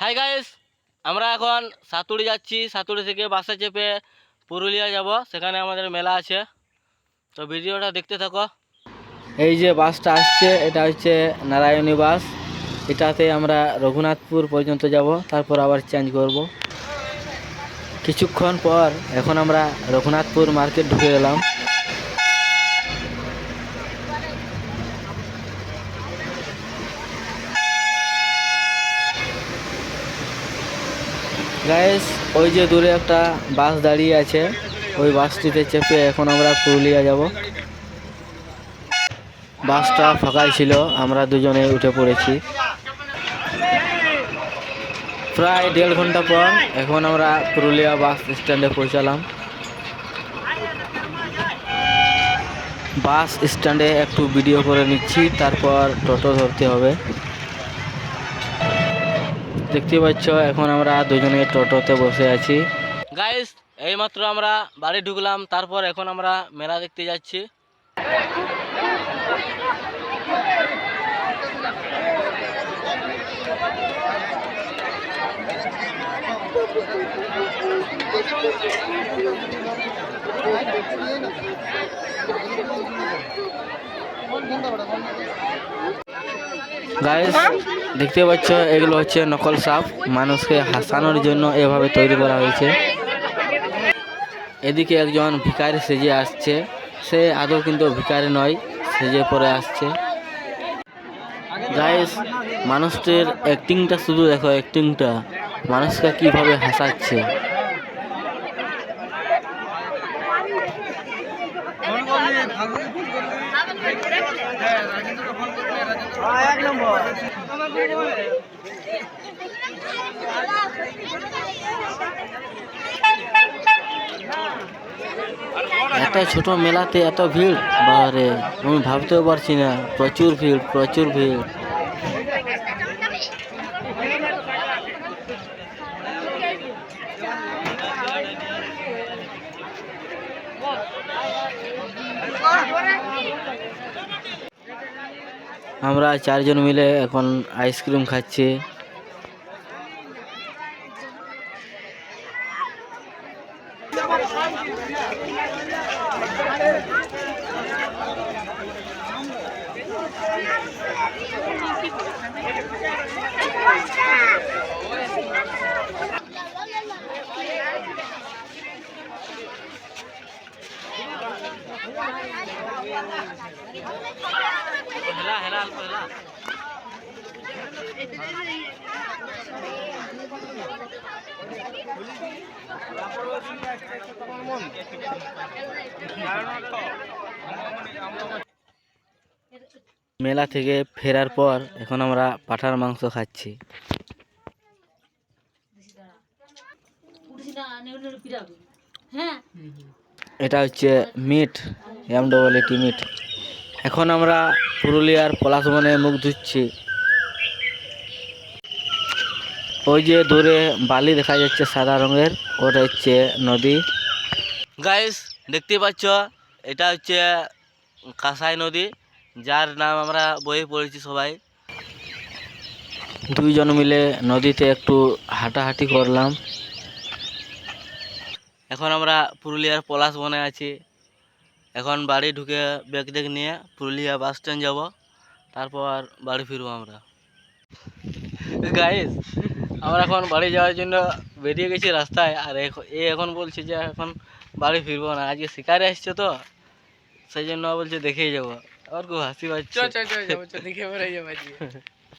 Hi guys আমরা এখন সাতুড়ি যাচ্ছি, সাতুড়ি থেকে বাসে চেপে পুরুলিয়া যাব, সেখানে আমাদের মেলা আছে। তো ভিডিওটা দেখতে থাকো। এই যে বাসটা আসছে, এটা হচ্ছে নারায়ণী বাস। এটাতে আমরা রঘুনাথপুর পর্যন্ত যাব, তারপর আবার চেঞ্জ করব। কিছুক্ষণ পর এখন আমরা রঘুনাথপুর মার্কেট ঢুকে গেলাম। গাইস ওই যে দূরে একটা বাস দাঁড়িয়ে আছে। ওই বাসটিতে চেপে এখন আমরা পুরুলিয়া যাব। বাসটা ফাঁকাই ছিল, আমরা দুজনে উঠে পড়েছি। প্রায় দেড় ঘণ্টা পর এখন আমরা পুরুলিয়া বাস স্ট্যান্ডে পৌঁছালাম। বাস স্ট্যান্ডে একটু ভিডিও করে নিচ্ছি, তারপর টোটো ধরতে হবে। দেখতে পাচ্ছ, এখন আমরা দুজনে টোটোতে বসে আছি। গাইস এইমাত্র আমরা বাড়ি ঢুকলাম, তারপর এখন আমরা মেলা দেখতে যাচ্ছি। গাইস দেখতে পাচ্ছ, এগুলো হচ্ছে নকল সাপ। মানুষকে হাসানোর জন্য এভাবে তৈরি করা হয়েছে। এদিকে একজন ভিখারি সেজে আসছে। সে আদৌ কিন্তু ভিখারি নয়, সেজে পরে আসছে। গাইস মানুষটির অ্যাক্টিংটা শুধু দেখো অ্যাক্টিংটা মানুষকে কীভাবে হাসাচ্ছে। একটা ছোট মেলাতে এত ভিড়? বারে আমি ভাবতেও পারছি না। প্রচুর ভিড় প্রচুর ভিড়। আমরা চারজন মিলে এখন আইসক্রিম খাচ্ছি। মেলা থেকে ফেরার পর এখন আমরা পাঠার মাংস খাচ্ছি। এটা হচ্ছে মিট এম ডবল এটি মিট এখন আমরা পুরুলিয়ার পলাশবনে মুখ ধুচ্ছি। ওই যে দূরে বালি দেখা যাচ্ছে সাদা রঙের ওটা হচ্ছে নদী। গাইস দেখতে পাচ্ছ এটা হচ্ছে কাঁসাই নদী যার নাম আমরা বই পড়েছি সবাই। দুইজন মিলে নদীতে একটু হাঁটাহাঁটি করলাম। এখন আমরা পুরুলিয়ার পলাশ বনে আছি। এখন বাড়ি ঢুকে ব্যাগ ট্যাগ নিয়ে পুরুলিয়া বাস স্ট্যান্ড যাব। তারপর বাড়ি ফিরবো আমরা। গাইস আমরা এখন বাড়ি যাওয়ার জন্য বেরিয়ে গেছি রাস্তায়। আর এ এখন বলছে যে এখন বাড়ি ফিরবো না। আজকে শিকারে আসছে তো সেই জন্য বলছে দেখেই যাব। আর খুব হাসি পাচ্ছে। দেখে বেড়াই যাব আজকে।